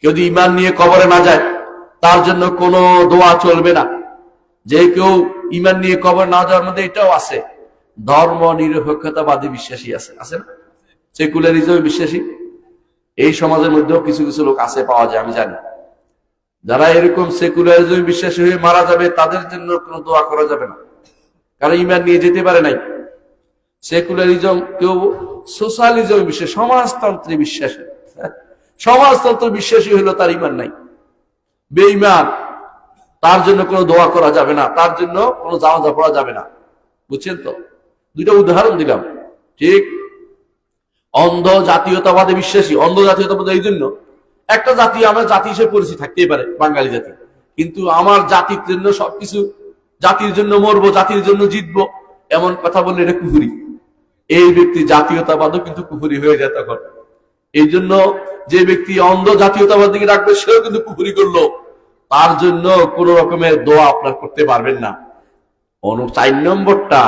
কেউ যদি ইমান নিয়ে কবরে না যায়, তার জন্য কোনো দোয়া চলবে না। যে কেউ ইমান নিয়ে কবর না যাওয়ার মধ্যে এটাও আছে। ধর্ম নিরপেক্ষতাবাদী বিশ্বাসী আছে আছে না? সেকুলারিজমে বিশ্বাসী। এই সমাজের মধ্যেও কিছু কিছু লোক আছে পাওয়া যায়, আমি জানি। যারা এরকম সেকুলারিজম বিশ্বাসী হয়ে মারা যাবে, তাদের জন্য কোনো দোয়া করা যাবে না। কারণ ইমান নিয়ে যেতে পারে নাই। সেকুলারিজম কেউ, সোশ্যালিজম বিশ্বাস সমাজতন্ত্রে বিশ্বাসী। সমাজতন্ত্র বিশ্বাসী হলো তার ইমান নাই। বেঈমান, তার জন্য কোনো দোয়া করা যাবে না, তার জন্য কোনো জানাজা পড়া যাবে না। বুঝছেন তো? দুইটা উদাহরণ দিলাম। ঠিক? অন্ধ জাতীয়তাবাদে বিশ্বাসী, অন্ধ জাতীয়তাবাদ এই জন্য। একটা জাতি, আমার জাতি হিসেবে পরিচিত থাকতেই পারে, বাঙালি জাতি। কিন্তু আমার জাতির জন্য সবকিছু, জাতির জন্য মরবো, জাতির জন্য জিতবো, এমন কথা বললে এটা কুহুরি এই ব্যক্তি জাতীয়তাবাদও কিন্তু কুহুরি হয়ে যায় তখন। এই জন্য যে ব্যক্তি অন্ধ জাতীয়তাবাদ দিকে রাখবে সেও কিন্তু পুকুরি করল। তার জন্য কোন রকমের দোয়া আপনার করতে পারবেন না। অনু চার নম্বরটা